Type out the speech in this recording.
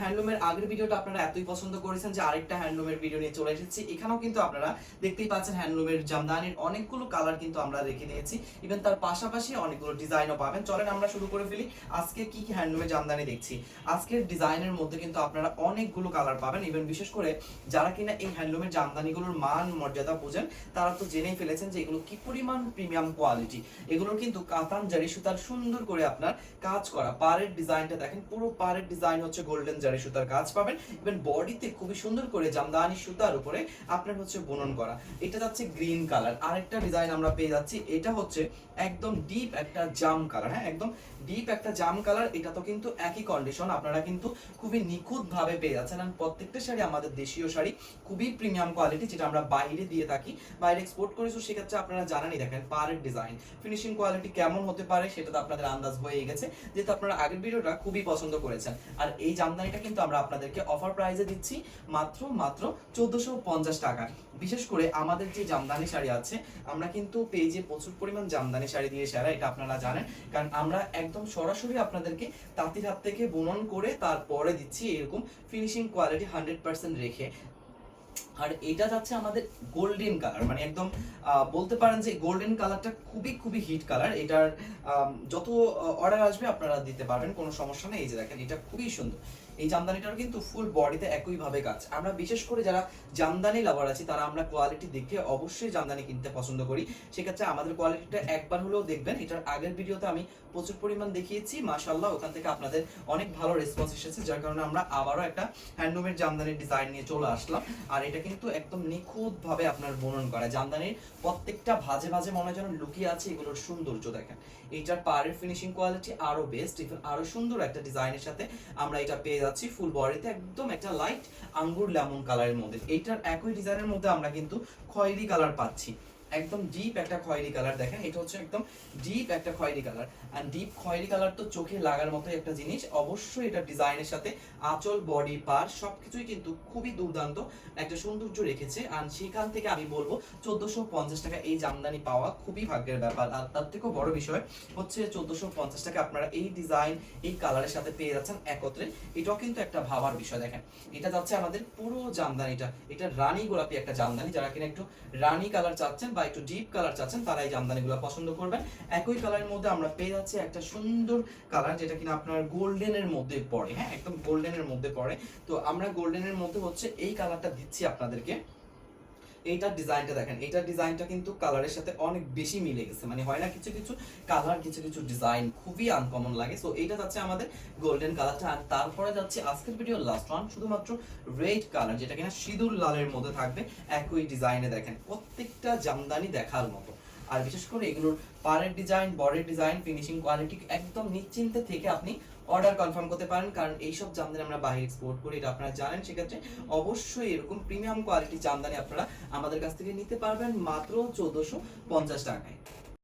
হ্যান্ডলুমের আগের ভিডিওটা আপনারা হ্যান্ডলুমের ভিডিও নিয়ে এখানেও কিন্তু আপনারা দেখতেই পাচ্ছেন অনেকগুলো কালার অনেকগুলো পাবেন। আমরা শুরু করে ফেলি। কি আপনারা অনেকগুলো কালার পাবেন। ইভেন বিশেষ করে যারা কিনা এই হ্যান্ডলুমের জামদানিগুলোর মান, মর্যাদা বোঝেন, তারা তো জেনেই ফেলেছেন যে এগুলো কি পরিমাণ প্রিমিয়াম কোয়ালিটি এগুলোর কিন্তু কাতান জারি সুতার সুন্দর করে আপনার কাজ করা। পাড়ের ডিজাইনটা দেখেন, পুরো পাড়ের ডিজাইন হচ্ছে গোল্ডেন জারি সুতার কাজ পাবেন। ইভেন বডিতে খুবই সুন্দর করে জামদানি সুতার উপরে আপনার হচ্ছে বুনন করা। এটা যাচ্ছে গ্রিন কালার আরেকটা ডিজাইন আমরা পেয়ে যাচ্ছি, এটা হচ্ছে একদম ডিপ একটা জাম কালার হ্যাঁ একদম ডিপ একটা জাম কালার এটা তো কিন্তু একই কন্ডিশন আপনারা কিন্তু খুবই নিখুঁত ভাবে পেয়ে যাচ্ছেন। আর প্রত্যেকটা শাড়ি আমাদের দেশীয় শাড়ি, খুবই প্রিমিয়াম কোয়ালিটি যেটা আমরা বাইরে দিয়ে থাকি, বাইরে এক্সপোর্ট করেছি সেক্ষেত্রে আপনারা জানেনই, দেখেন পারের ডিজাইন ফিনিশিং কোয়ালিটি কেমন হতে পারে, সেটা তো আপনাদের আন্দাজ হয়ে গেছে। যেহেতু আপনারা আগের ভিডিওটা খুবই পছন্দ করেছেন। আর এই জামদানিটা কিন্তু আমরা আপনাদেরকে অফার প্রাইজে দিচ্ছি মাত্র মাত্র চোদ্দশো পঞ্চাশ টাকা। বিশেষ করে আমাদের যে জামদানি শাড়ি আছে, আমরা কিন্তু পেজে প্রচুর পরিমাণ জামদানি শাড়ি দিয়ে সারা, এটা আপনারা জানেন। কারণ আমরা একদম সরাসরি আপনাদেরকে তাঁতির হাত থেকে বুনন করে তারপরে দিচ্ছি এরকম ফিনিশিং কোয়ালিটি হান্ড্রেড পার্সেন্ট রেখে। আর এটা যাচ্ছে আমাদের গোল্ডেন কালার মানে একদম বলতে পারেন যে গোল্ডেন কালারটা খুবই খুবই হিট কালার এটার যত অর্ডার আসবে আপনারা দিতে পারবেন, কোনো সমস্যা নেই। এই যে দেখেন, এটা খুবই সুন্দর। এই জামদানিটার কিন্তু ফুল বডিতে একই ভাবে কাজ। আমরা বিশেষ করে যারা জামদানি লাভার আছি, তারা আমরা কোয়ালিটি দেখে অবশ্যই জামদানি কিনতে পছন্দ করি। সেক্ষেত্রে আমাদের কোয়ালিটিটা একবার হলেও দেখবেন। এটার আগের ভিডিওতে আমি প্রচুর পরিমাণ দেখিয়েছি। মাশাল্লাহ ওখান থেকে আপনাদের অনেক ভালো রেসপন্স এসেছে, যার কারণে আমরা আবারও একটা হ্যান্ডলুমের জামদানির ডিজাইন নিয়ে চলে আসলাম। আর এটা কিন্তু একদম নিখুঁত ভাবে আপনার বর্ণন করা। জামদানির প্রত্যেকটা ভাজে ভাজে মনে হয় যেন লুকিয়ে আছে, এগুলোর সৌন্দর্য দেখেন। এইটার পাড়ের ফিনিশিং কোয়ালিটি আরও বেস্ট ইভেন আরও সুন্দর একটা ডিজাইনের সাথে আমরা এটা পেয়ে যাচ্ছি ফুল বডিতে একদম একটা লাইট আঙ্গুর লেমন কালারের মধ্যে। এইটার একই ডিজাইনের মধ্যে আমরা কিন্তু খয়েরি কালার পাচ্ছি। একদম ডিপ একটা খয়েরি কালার দেখেন, এটা হচ্ছে একদম ডিপ একটা খয়েরি কালার আর ডিপ খয়েরি কালার তো চোখে লাগার মতো একটা জিনিস। অবশ্যই এটা ডিজাইনের সাথে আঁচল বডি পার সবকিছুই কিন্তু খুবই দুর্দান্ত একটা সৌন্দর্য রেখেছে। আর সেখান থেকে আমি বলব, চোদ্দশো পঞ্চাশ টাকা এই জামদানি পাওয়া খুবই ভাগ্যের ব্যাপার। আর তার থেকেও বড় বিষয় হচ্ছে, চোদ্দশো পঞ্চাশ টাকা আপনারা এই ডিজাইন এই কালারের সাথে পেয়ে যাচ্ছেন একত্রে। এটাও কিন্তু একটা ভাবার বিষয় দেখেন। এটা যাচ্ছে আমাদের পুরো জামদানিটা। এটা রানী গোলাপি একটা জামদানি। যারা কিনা একটু রানী কালার চাচ্ছেন বা একটু ডিপ কালার চাচ্ছেন, তারা এই জামদানিগুলো পছন্দ করবেন। একই কালারের মধ্যে আমরা পেয়ে যাচ্ছি একটা সুন্দর কালার যেটা কিনা আপনার গোল্ডেনের মধ্যে পড়ে হ্যাঁ একদম গোল্ডেনের মধ্যে পড়ে। তো আমরা গোল্ডেনের মধ্যে হচ্ছে এই কালারটা দিচ্ছি আপনাদেরকে। এইটার ডিজাইনটা দেখেন, এইটার ডিজাইনটা কিন্তু কালারের সাথে অনেক বেশি মিলে গেছে। মানে হয় না, কিছু কিছু কালার কিছু কিছু ডিজাইন খুবই আনকমন লাগে। সো এইটা যাচ্ছে আমাদের গোল্ডেন কালারটা আর তারপরে যাচ্ছে আজকের ভিডিও লাস্ট ওয়ান শুধুমাত্র রেড কালার যেটা কিনা সিঁদুর লালের মধ্যে থাকবে। একই ডিজাইনে দেখেন, প্রত্যেকটা জামদানি দেখার মতো। আর বিশেষ করে এগুলোর পাড়ের ডিজাইন বডির ডিজাইন ফিনিশিং কোয়ালিটি একদম নিশ্চিন্তে থেকে আপনি অর্ডার কনফার্ম করতে পারেন। কারণ এইসব জামদানি আমরা বাইরে এক্সপোর্ট করি, এটা আপনারা জানেন। সেক্ষেত্রে অবশ্যই এরকম প্রিমিয়াম কোয়ালিটি জামদানি আপনারা আমাদের কাছ থেকে নিতে পারবেন মাত্র চোদ্দোশো পঞ্চাশ টাকায়।